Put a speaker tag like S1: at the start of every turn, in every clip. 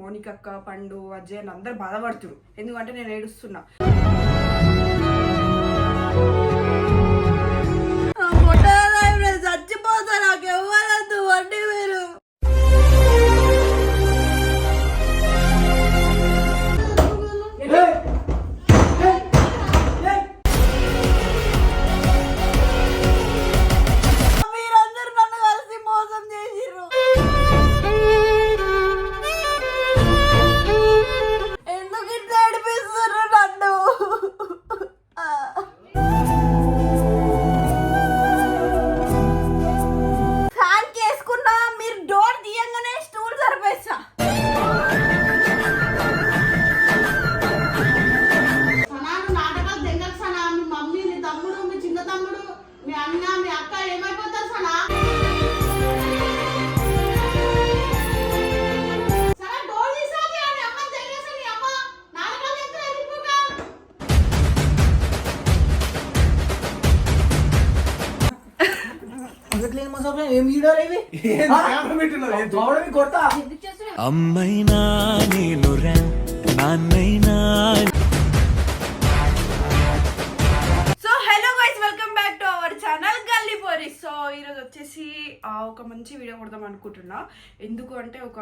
S1: మోనికక్క పండు అజయ్ అందరు బాధపడుతురు ఎందుకంటే నేను ఏడుస్తున్నా.
S2: అమ్మైనా నేనురా నాన్నైనా
S1: ఒక మంచి వీడియో కొడదాం అనుకుంటున్నా. ఎందుకు అంటే ఒక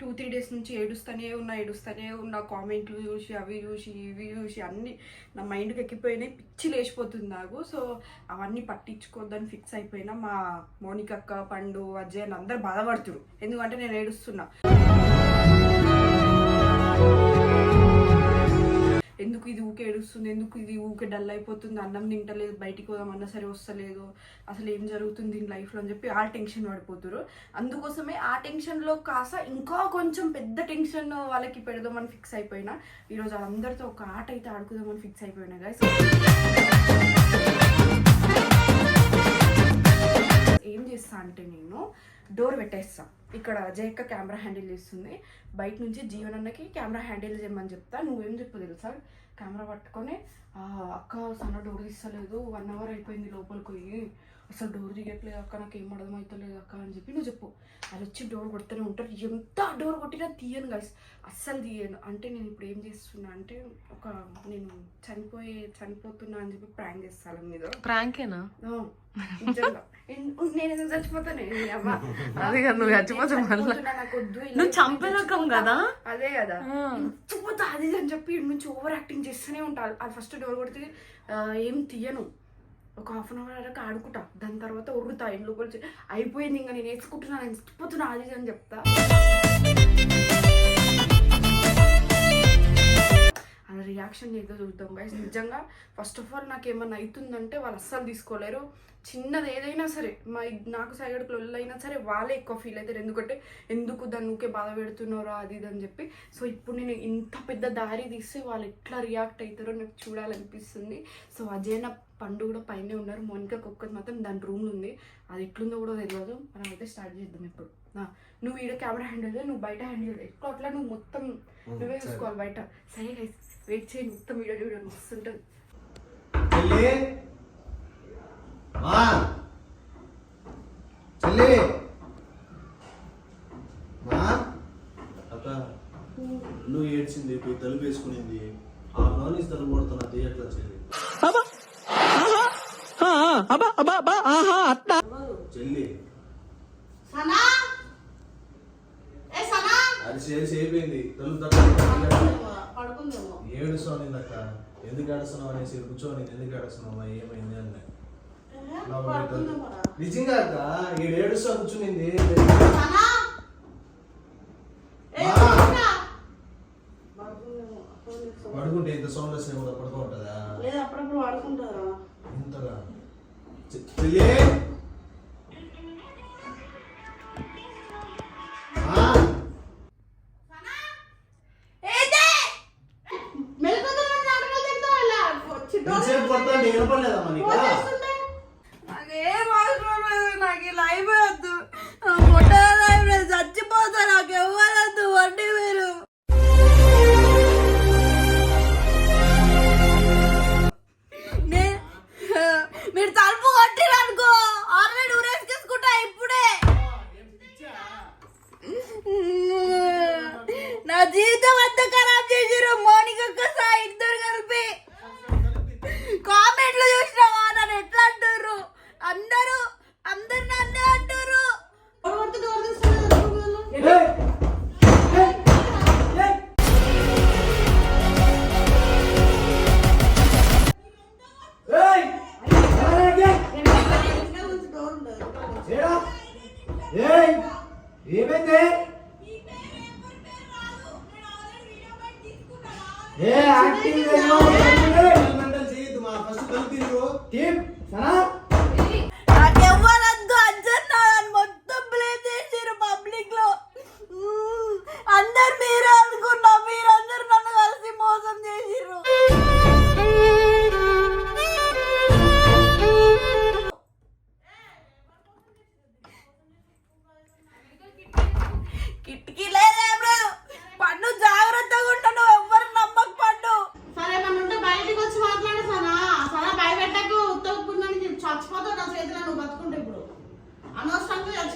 S1: టూ త్రీ డేస్ నుంచి ఏడుస్తూనే ఉన్నా ఏడుస్తూనే ఉన్నా కామెంట్లు చూసి అవి చూసి ఇవి చూసి అన్ని నా మైండ్కి ఎక్కిపోయినాయి పిచ్చి లేచిపోతుంది నాకు. సో అవన్నీ పట్టించుకోవద్దని ఫిక్స్ అయిపోయినా మా మోనికక్క పండు అజయ్ అందరు బాధపడుతురు ఎందుకంటే నేను ఏడుస్తున్నా. ఎందుకు ఇది ఊకే ఏడుస్తుంది? ఎందుకు ఇది ఊకే డల్ అయిపోతుంది? అన్నం తింటలేదు బయటికి పోదాం అన్నా సరే వస్తలేదు. అసలు ఏం జరుగుతుంది దీని లైఫ్లో అని చెప్పి ఆ టెన్షన్ పడిపోతారు అందుకోసమే ఆ టెన్షన్లో కాస్త ఇంకా కొంచెం పెద్ద టెన్షన్ వాళ్ళకి పెడదామని ఫిక్స్ అయిపోయినా. ఈరోజు అందరితో ఒక ఆట అయితే ఆడుకుందామని ఫిక్స్ అయిపోయినా guys. ఏం చేస్తా అంటే నేను డోర్ పెట్టేస్తా. ఇక్కడ జయక్క కెమెరా హ్యాండిల్ చేస్తుంది. బయట నుంచి జీవన్ అన్నకి కెమెరా హ్యాండిల్ చేయమని చెప్తా. నువ్వేం చెప్పు తెలుసా? కెమెరా పట్టుకొని అక్క సన్న డోర్ తీస్తలేదు. వన్ అవర్ అయిపోయింది లోపలికి పోయి. అసలు డోర్ తీయట్లేదు అక్క నాకు ఏం అర్థమవుతలేదు అక్క అని చెప్పి నువ్వు చెప్పు. అది వచ్చి డోర్ కొడుతూనే ఉంటారు. ఎంత డోర్ కొట్టినా తీయను గైస్ అస్సలు తీయను. అంటే నేను ఇప్పుడు ఏం చేస్తున్నా అంటే ఒక నేను చనిపోయే చనిపోతున్నా అని చెప్పి ప్రాంక్ చేస్తాను మీద.
S3: ప్రాంకేనా
S1: నేను ఎందుకు చచ్చిపోతాను.
S3: అదే కదా, నువ్వు చంపే రకం. కదా?
S1: అదే కదా. చచ్చిపోతా అది అని చెప్పి నుంచి ఓవర్ యాక్టింగ్ చేస్తూనే ఉంటా. అది ఫస్ట్ డోర్ కొడితే ఏం తీయను. ఒక హాఫ్ అన్ అవర్ వరకు ఆడుకుంటా. దాని తర్వాత ఉరుగుతా ఇంట్లో అయిపోయింది ఇంకా నేను నేర్చుకుంటున్నాను నేను చచ్చిపోతున్నా అది అని చెప్తా. యాక్షన్ రియాక్షన్ ఏదో చూద్దాం గైస్ నిజంగా ఫస్ట్ ఆఫ్ ఆల్ నాకు ఏమన్నా అవుతుందంటే వాళ్ళు అస్సలు తీసుకోలేరు. చిన్నది ఏదైనా సరే మా నాకు సైడ్ అయినా సరే వాళ్ళే ఎక్కువ ఫీల్ అవుతారు. ఎందుకంటే ఎందుకు దాన్ని ఊకే బాధ పెడుతున్నారో అది ఇది అని చెప్పి. సో ఇప్పుడు నేను ఇంత పెద్ద దారి తీస్తే వాళ్ళు ఎట్లా రియాక్ట్ అవుతారో నాకు చూడాలనిపిస్తుంది. సో అజయ్ నా పండు కూడా పైనే ఉన్నారు. మోనికా ఒక్కటి మాత్రం దాని రూమ్ ఉంది. అది ఎట్లుందో కూడా తెలియదు. మనం అయితే స్టార్ట్ చేద్దాం ఇప్పుడు. నువ్వు ఈడ కెమెరా హ్యాండిల్ చేయి, నువ్వు బయట హ్యాండిల్ చేయి. ఎట్లా అట్లా నువ్వు మొత్తం నువ్వే చూసుకోవాలి బయట. సరే గైస్ వెయిట్ చేయి మొత్తం వీడియో చూడండి
S4: చెల్లి!
S5: అక్క నువ్వు ఏడ్చింది పోయి తలుపు వేసుకునింది. ఆ నానిస్ తలుపు కొడుతున్నా థియేటర్ చెల్లి చెల్లి!
S6: సనా!
S5: అది చేసి అయిపోయింది ఏడుస్తావు నిందక్క ఎందుకు ఏడుస్తున్నావు అనేసి కూర్చోని ఎందుకు ఏడుస్తున్నావు? ఏమైంది అని నిజంగా అక్క ఈడు ఏడుస్తా కూర్చునింది. పడుకుంటే ఇంత సౌండ్ వస్తే కూడా పడుకుంటుందా
S6: లేదు అప్పుడప్పుడు పడుకుంటారా
S5: ఇంతగా. చె-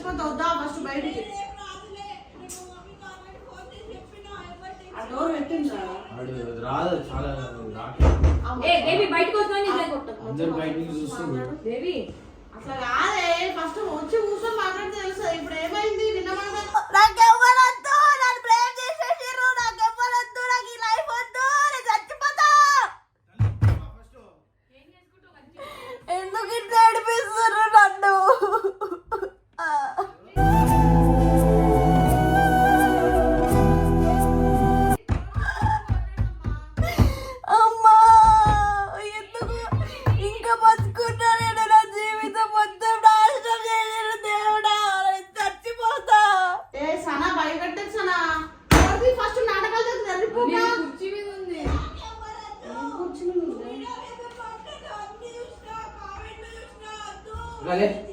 S1: చచ్చిపోతే
S6: వద్దా? ఫస్ట్ బయటికి. ఆ డోర్ ఫస్ట్ వచ్చి కూర్చొని మాట్లాడితే తెలుస్తుంది. ఇప్పుడు ఏమైంది? నిన్న మాట్లాడుతుంది ¿vale?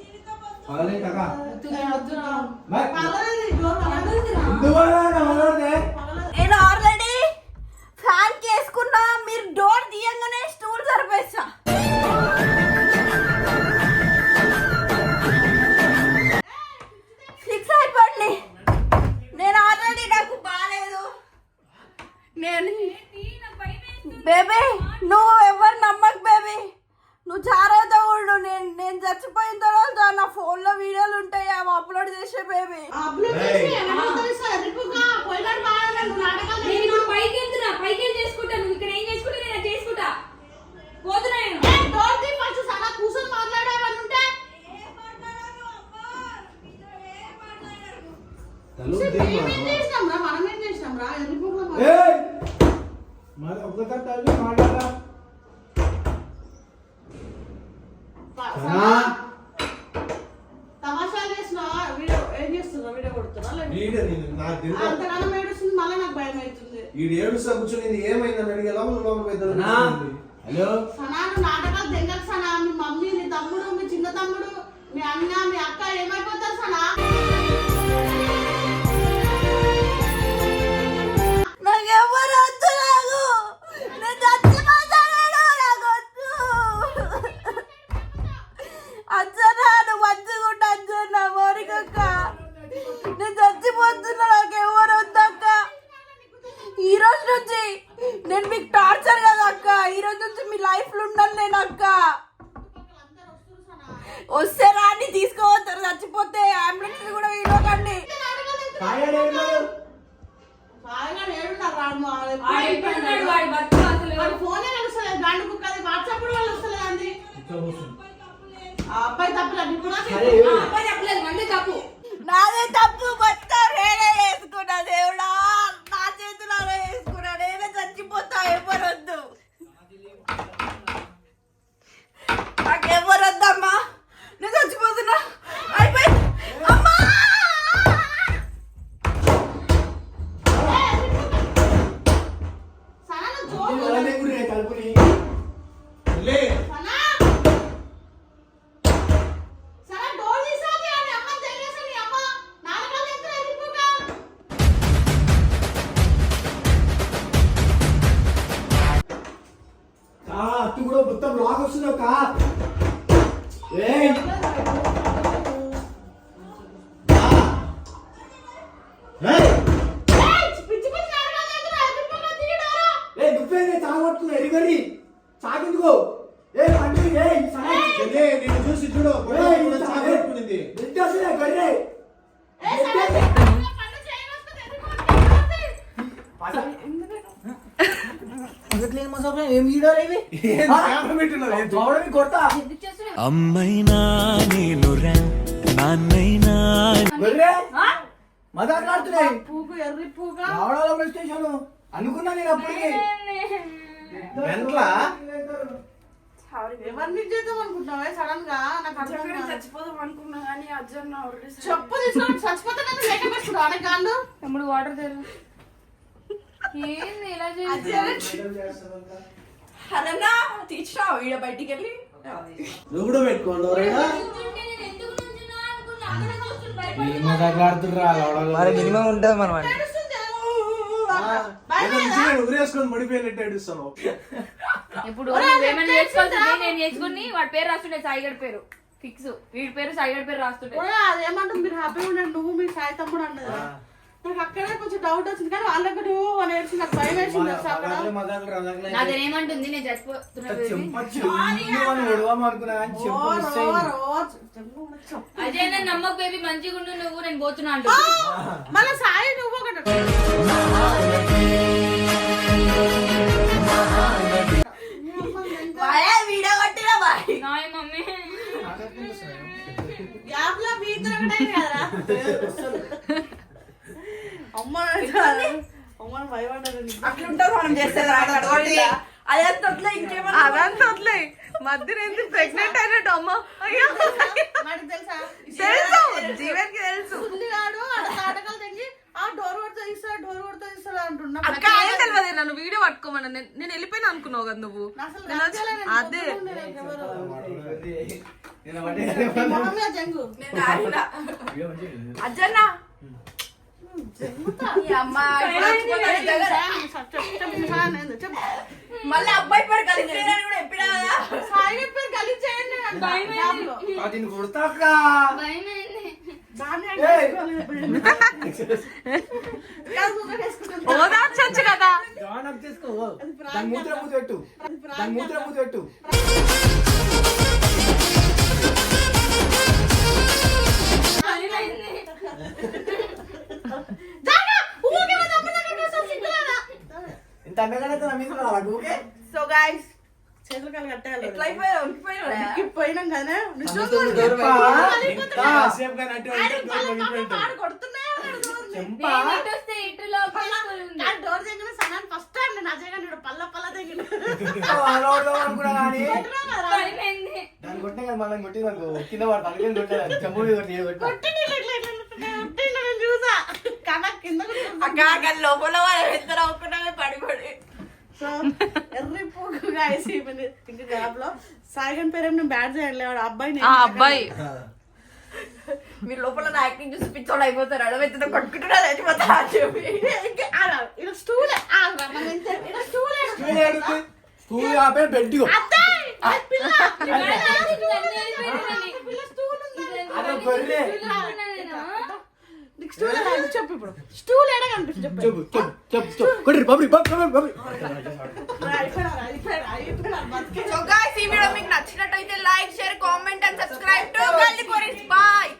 S5: వీడు ఏడుస్తా కూర్చొని ఏమైందని అడిగే లోపల లోపల పెద్దలు
S4: హలో?
S6: సనా నాటకాలు తెగదు సనా మీ మమ్మీ నీ తమ్ముడు మీ చిన్న తమ్ముడు మీ అన్న మీ అక్క ఏమైపోతారు సనా?
S3: నుంచి నేను మీకు టార్చర్ కదా అక్క. ఈ రోజు నుంచి మీ లైఫ్లో ఉండను నేను అక్క. వస్తే రాని తీసుకోవచ్చు చచ్చిపోతే అంబులెన్స్ కూడా
S6: ఇవ్వకండి అబ్బాయి తప్పలేదు
S3: నాదే తప్పు.
S4: బెర్రీ సాగిందుకో. ఏ పండు ఏ
S5: సరే నేను చూసి
S4: చూడు సాగొట్టుకుంది
S7: నిట్టసలే గర్రే.
S2: అమ్మైనా నేను నాన్నైనా
S4: మదాట్లాడుతున్నాయి
S6: పూకు ఎర్రి పూక.
S4: రావడాల స్టేషన్. అనుకున్నా నేను అప్పటికి.
S5: వెంట్లా?
S6: ఎవరిని చేద్దాం అనుకుంటున్నావే? సడన్గా నాకు.
S1: చచ్చిపోదాం అనుకున్నా కానీ.
S6: చెప్పు తీసుకొని చచ్చిపోతే నన్ను
S7: తమ్ముడు వాటర్ తెరు. ఏంది ఇలా చేసి?
S3: అదన్నా తీసినావు వీడియో బయటికి వెళ్ళి.
S5: నువ్వు కూడా పెట్టుకోండి
S8: మినిమం ఉంటుంది మనం
S5: ఉరేసుకొని పడిపోయినట్టు ఏడుస్తాను?
S7: ఇప్పుడు నువ్వేమైనా చేసుకోవాల్సింది నేను చేసుకుని వాడి పేరు రాస్తుండే సాయిగడ్ పేరు. ఫిక్స్ వీడి పేరు సాయిగడ్ పేరు రాస్తుండే.
S6: ఒరే, అదేమంటుంది మీరు హ్యాపీగా ఉండండి నువ్వు మీ సాయి తమ్ముడు అన్నది నాకు అక్కడే కొంచెం డౌట్ వచ్చింది కానీ వాళ్ళకి నువ్వు అని ఏడ్చి నాకు భయం వేసింది
S7: నాదేమంటుంది నేను చచ్చిపోతున్నా. అజయ్ నన్ను నమ్మకు బేబీ మంచిగా ఉండు నువ్వు నేను పోతున్నా అంటు
S6: మళ్ళీ సాయి నువ్వు ఒకటి
S7: నాయ మమ్మీ
S6: గ్యాప్లో మీ ఇద్దరు ఒకటే కదరా అమ్మ అమ్మ భయపడ్డారు
S3: అట్లుంటుంది మనం చేసేది అదంతా వదిలే ఇంకేమన్నా
S9: అదంతా వదిలే. మధ్యన ఏంటి ప్రెగ్నెంట్ అయినట్టు అమ్మ? అయ్యో.
S6: తెలుసా?
S9: తెలుసు జీవన్కి తెలుసు.
S6: ఆ డోర్ కొడుతూ ఇస్తాడు డోర్ కొడుతూ ఇస్తాడు అంటున్నా.
S9: అక్క ఏం తెలియదు నన్ను వీడియో పట్టుకోమన్నా. నేను వెళ్ళిపోయినా అనుకున్నావు కదా నువ్వు? అదే.
S3: అజ్జన్న. మళ్ళీ అబ్బాయి పేరు కలిసి కూడా ఎప్పుడా కదా?
S6: సాయి పేరు కలిసి చేయండి
S9: ఓదార్చొచ్చు కదా
S4: పెట్టు పెట్టు? ఇంత అండగా నా మీద
S6: సో గాయ్స్ చేతులు కాలు కట్టేయాలి
S3: ఎట్లా అయిపోయావు ఉండిపోయినావు
S6: పోయినాం కదా. డోర్ దగ్గర సనాన్ ఫస్ట్ టైం నేను అజయ్ గారు పల్ల పల్ల దగ్గర.
S4: దాన్ని కొట్టే కదా మనం కొట్టి నాకు కింద పడతా. అందుకని కొట్టాను మీద కొట్టి కొట్టా
S6: చూసా. కానీ కింద
S3: లోపల వాళ్ళు ఇద్దరు ఒక్కటే పడి పడి
S6: సో ఎర్రి పోగు గాయస్ ఇంకా గ్యాప్లో. సాయిగన్ పేరు నేను బ్యాడ్ చేయాలి వాడు అబ్బాయి
S9: ఆ అబ్బాయి.
S3: మీరు లోపల నా యాక్టింగ్ చూసి పిచ్చోళ్ళు అయిపోతారు అడవైతే కొట్టుకుంటున్నా చచ్చిపోతా అని చెప్పి.
S6: ఇలా స్టూల్ ఇలా స్టూల్
S4: స్కూల్ ఆపే బెడ్
S6: పిల్ల. స్టూల్? చెప్పు ఇప్పుడు. స్టూల్ ఎడ కనిపిస్తుంది? చెప్పు.
S4: చెప్పు చెప్పు చెప్పు చెప్పు. కొట్టి బబ్రి బబ్రి బబ్రి
S6: అయిపోయినా అయిపోయినా అయిపోయినా బతికే
S3: సో గాయ్స్ ఈ వీడియో మీకు నచ్చినట్టయితే like share comment and subscribe to Galli Poris bye